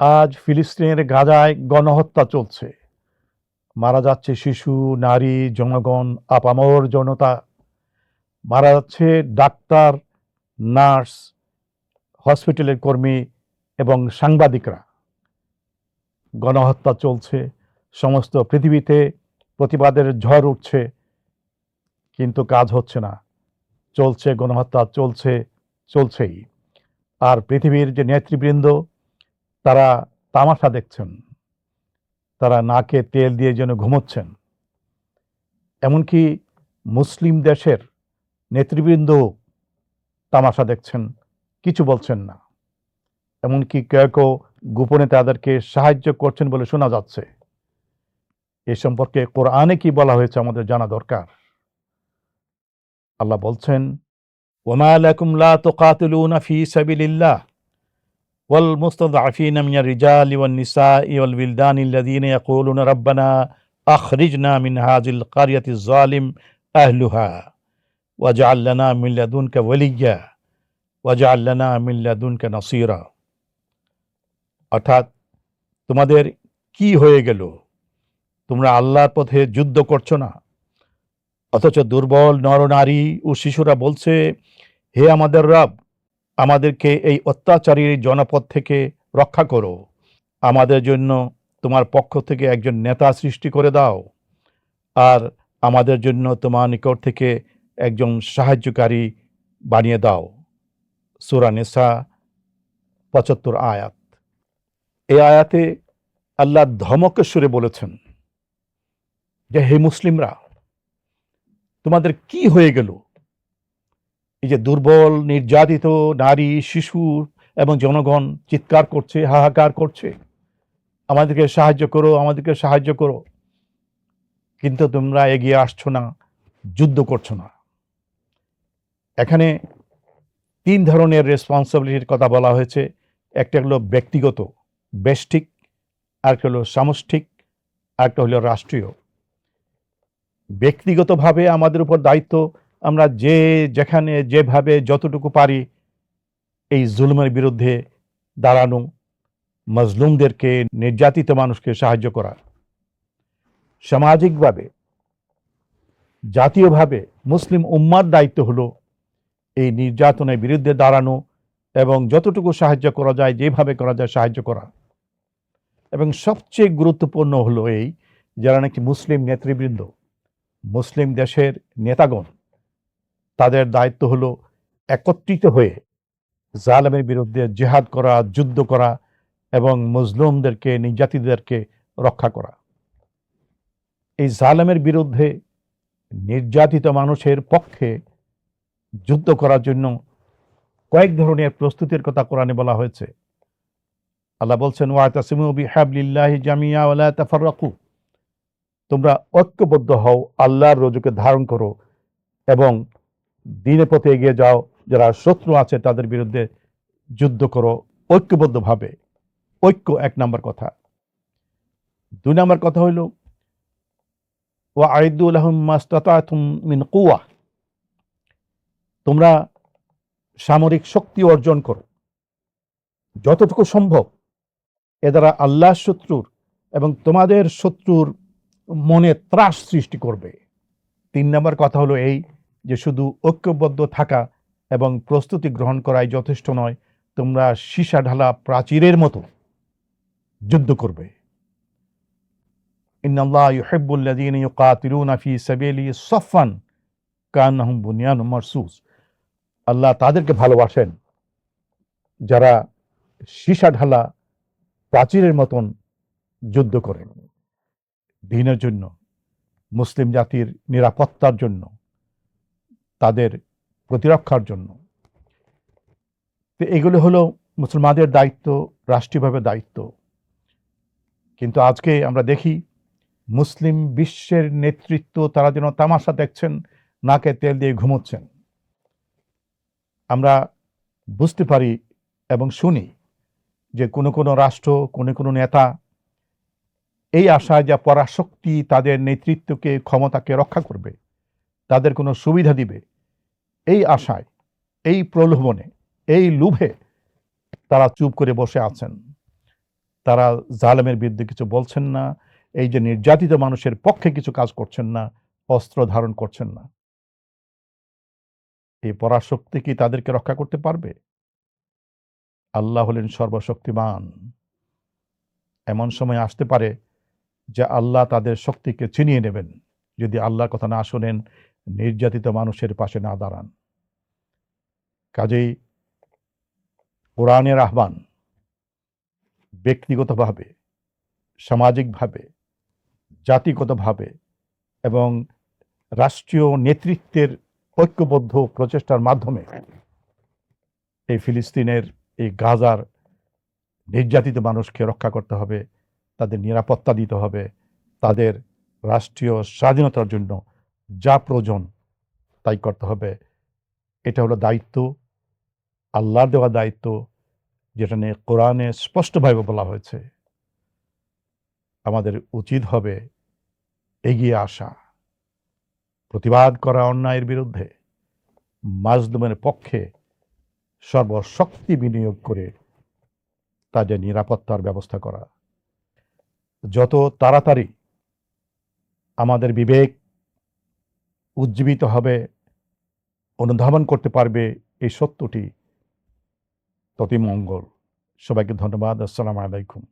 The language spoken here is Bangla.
আজ ফিলিস্তিনের গাজায় গণহত্যা চলছে। মারা যাচ্ছে শিশু, নারী, জনগণ, আপামর জনতা। মারা যাচ্ছে ডাক্তার, নার্স, হসপিটালের কর্মী এবং সাংবাদিকরা। গণহত্যা চলছে, সমস্ত পৃথিবীতে প্রতিবাদের ঝড় উঠছে, কিন্তু কাজ হচ্ছে না। চলছে গণহত্যা, চলছে, চলছেই। আর পৃথিবীর যে নেতৃবৃন্দ তারা তামাশা দেখছেন। তারা নাকে তেল দিয়ে যেন ঘুমোচ্ছেন। এমনকি মুসলিম দেশের নেতৃবৃন্দ তামাশা দেখছেন, কিছু বলছেন না। এমনকি কেউ কেউ গোপনে তাদেরকে সাহায্য করছেন বলে শোনা যাচ্ছে। এ সম্পর্কে কোরআনে কি বলা হয়েছে আমাদের জানা দরকার। আল্লাহ বলছেন, ওমা লাকুম লা তুকাতিলুনা ফি সাবিলিল্লাহ। والمستضعفين من الرجال والنساء والولدان الذين يقولون ربنا أخرجنا من هذه القرية الظالم أهلها واجعل لنا من لدنك وليا واجعل لنا من لدنك نصيرا অর্থাৎ তোমাদের কি হয়ে গেল তোমরা আল্লাহর পথে যুদ্ধ করছো না অথচ দুর্বল নরনারী ও শিশুরা বলছে হে আমাদের রব আমাদেরকে এই অত্যাচারী জনপদ থেকে রক্ষা করো। আমাদের জন্য তোমার পক্ষ থেকে একজন নেতা সৃষ্টি করে দাও। আর আমাদের জন্য তোমার নিকট থেকে একজন সাহায্যকারী বানিয়ে দাও। সুরা নেসা পঁচাত্তর আয়াত। এই আয়াতে আল্লাহ ধমকেশ্বরে বলেছেন, যে হে মুসলিমরা, তোমাদের কি হয়ে গেল? এই যে দুর্বল, নির্যাতিত নারী, শিশু এবং জনগণ চিৎকার করছে, হাহাকার করছে, আমাদেরকে সাহায্য করো, আমাদেরকে সাহায্য করো। কিন্তু তোমরা এগিয়ে আসছো না, যুদ্ধ করছ না। এখানে তিন ধরনের রেসপন্সিবিলিটির কথা বলা হয়েছে। একটা হলো ব্যক্তিগত, বেষ্টিক, আরেকটা হলো সামষ্টিক, আরেকটা হলো রাষ্ট্রীয়। ব্যক্তিগতভাবে আমাদের উপর দায়িত্ব আমরা যে যেখানে, যেভাবে যতটুকু পারি এই জুলুমের বিরুদ্ধে দাঁড়ানো মজলুমদেরকে, নির্যাতিত মানুষকে সাহায্য করা সামাজিকভাবে, জাতীয়ভাবে মুসলিম উম্মার দায়িত্ব হলো এই নির্যাতনের বিরুদ্ধে দাঁড়ানো এবং যতটুকু সাহায্য করা যায়, যেভাবে করা যায় সাহায্য করা। এবং সবচেয়ে গুরুত্বপূর্ণ হলো এই যারা নাকি মুসলিম নেতৃবৃন্দ, মুসলিম দেশের নেতাগণ তাদের দায়িত্ব হলো একত্রিত হয়ে জালেমের বিরুদ্ধে জেহাদ করা, যুদ্ধ করা এবং মুসলিমদেরকে, নির্যাতিতদেরকে রক্ষা করা। এই জালেমের বিরুদ্ধে নির্যাতিত মানুষের পক্ষে যুদ্ধ করার জন্য কয়েক ধরনের প্রস্তুতির কথা কোরআনে বলা হয়েছে। আল্লাহ বলছেন তোমরা ঐক্যবদ্ধ হও, আল্লাহর রজুকে ধারণ করো এবং দিনে পথে এগিয়ে যাও, যারা শত্রু আছে তাদের বিরুদ্ধে যুদ্ধ করো ঐক্যবদ্ধভাবে। ঐক্য এক নম্বর কথা। দুই নম্বর কথা হইল ও আইদুল মিন কুয়া তোমরা সামরিক শক্তি অর্জন করো। যতটুকু সম্ভব, এ দ্বারা আল্লাহ শত্রুর এবং তোমাদের শত্রুর মনে ত্রাস সৃষ্টি করবে। তিন নম্বর কথা হলো এই যে শুধু ঐক্যবদ্ধ থাকা এবং প্রস্তুতি গ্রহণ করাই যথেষ্ট নয়, তোমরা সীসা ঢালা প্রাচীরের মতো যুদ্ধ করবে। আল্লাহ তাদেরকে ভালোবাসেন, যারা সীসা ঢালা প্রাচীরের মতন যুদ্ধ করেন। দিনের জন্য, মুসলিম জাতির নিরাপত্তার জন্য তাদের প্রতিরক্ষার জন্য। তো এগুলো হলো মুসলমানদের দায়িত্ব, রাষ্ট্রীয়ভাবে দায়িত্ব। কিন্তু আজকে আমরা দেখি মুসলিম বিশ্বের নেতৃত্ব তারা যেন তামাশা দেখছেন, নাকে তেল দিয়ে ঘুমোচ্ছেন। আমরা বুঝতে পারি এবং শুনি যে কোনো কোনো রাষ্ট্র, কোনো কোনো নেতা এই আশায় যা পরাশক্তি তাদের নেতৃত্বকে, ক্ষমতাকে রক্ষা করবে, তাদের কোনো সুবিধা দিবে। এই আশায়, এই প্রলোভনে, এই লুভে তারা চুপ করে বসে আছেন। তারা জালেমের বিরুদ্ধে কিছু বলছেন না, এই যে নির্যাতিত মানুষের পক্ষে কিছু কাজ করছেন না, অস্ত্র ধারণ করছেন না। এই পরাশক্তি কি তাদেরকে রক্ষা করতে পারবে? আল্লাহ হলেন সর্বশক্তিমান। এমন সময় আসতে পারে যে আল্লাহ তাদের শক্তিকে চিনিয়ে নেবেন। যদি আল্লাহর কথা না শোনেন নির্যাতিত মানুষের পাশে না দাঁড়ান। কাজেই কোরআনের আহ্বান ব্যক্তিগতভাবে, সামাজিকভাবে, জাতিগতভাবে এবং রাষ্ট্রীয় নেতৃত্বের ঐক্যবদ্ধ প্রচেষ্টার মাধ্যমে এই ফিলিস্তিনের, এই গাজার নির্যাতিত মানুষকে রক্ষা করতে হবে, তাদের নিরাপত্তা দিতে হবে, তাদের রাষ্ট্রীয় স্বাধীনতার জন্য যা প্রয়োজন তাই করতে হবে। এটা হলো দায়িত্ব, আল্লাহর দেওয়া দায়িত্ব, যেটা নিয়ে কোরআনে স্পষ্টভাবে বলা হয়েছে। আমাদের উচিত হবে এগিয়ে আসা, প্রতিবাদ করা অন্যায়ের বিরুদ্ধে, মাজলুমের পক্ষে সর্বশক্তি বিনিয়োগ করে তাদের নিরাপত্তার ব্যবস্থা করা। যত তাড়াতাড়ি আমাদের বিবেক উজ্জীবিত হবে অনুধাবন করতে পারবে এই সত্যটি। ততই মঙ্গল। সবাইকে ধন্যবাদ। আসসালামু আলাইকুম।